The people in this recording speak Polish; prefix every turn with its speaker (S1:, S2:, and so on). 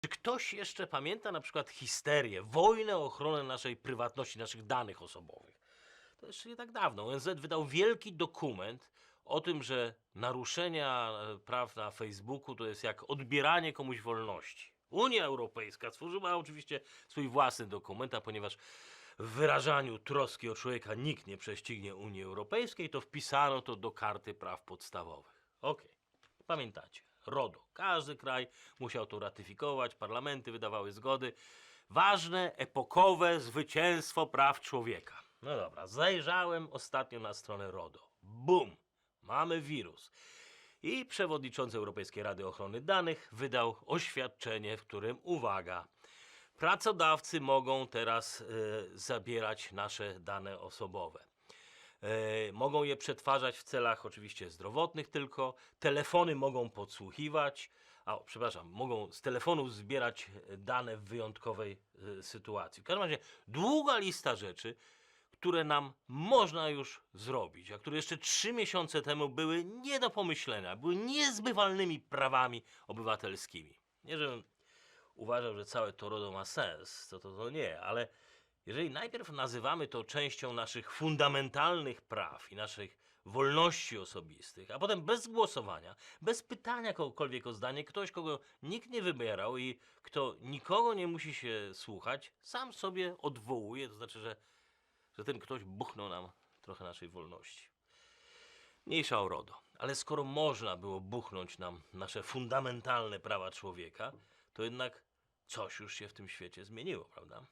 S1: Czy ktoś jeszcze pamięta na przykład histerię, wojnę o ochronę naszej prywatności, naszych danych osobowych? To jeszcze nie tak dawno. ONZ wydał wielki dokument o tym, że naruszenia e, praw na Facebooku to jest jak odbieranie komuś wolności. Unia Europejska stworzyła oczywiście swój własny dokument, a ponieważ w wyrażaniu troski o człowieka nikt nie prześcignie Unii Europejskiej, to wpisano to do karty praw podstawowych. Okej, pamiętacie. RODO. Każdy kraj musiał to ratyfikować, parlamenty wydawały zgody. Ważne, epokowe zwycięstwo praw człowieka. No dobra, zajrzałem ostatnio na stronę RODO. Bum! Mamy wirus. I przewodniczący Europejskiej Rady Ochrony Danych wydał oświadczenie, w którym, uwaga, pracodawcy mogą teraz e, zabierać nasze dane osobowe. E, mogą je przetwarzać w celach oczywiście zdrowotnych tylko, telefony mogą podsłuchiwać, a przepraszam, mogą z telefonów zbierać e, dane w wyjątkowej e, sytuacji. W każdym razie długa lista rzeczy, które nam można już zrobić, a które jeszcze trzy miesiące temu były nie do pomyślenia, były niezbywalnymi prawami obywatelskimi. Nie, żebym uważał, że całe to RODO ma sens, to, to, to nie, ale jeżeli najpierw nazywamy to częścią naszych fundamentalnych praw i naszych wolności osobistych, a potem bez głosowania, bez pytania kogokolwiek o zdanie, ktoś, kogo nikt nie wybierał i kto nikogo nie musi się słuchać, sam sobie odwołuje, to znaczy, że, że ten ktoś buchnął nam trochę naszej wolności. Mniejsza o RODO. Ale skoro można było buchnąć nam nasze fundamentalne prawa człowieka, to jednak coś już się w tym świecie zmieniło, prawda?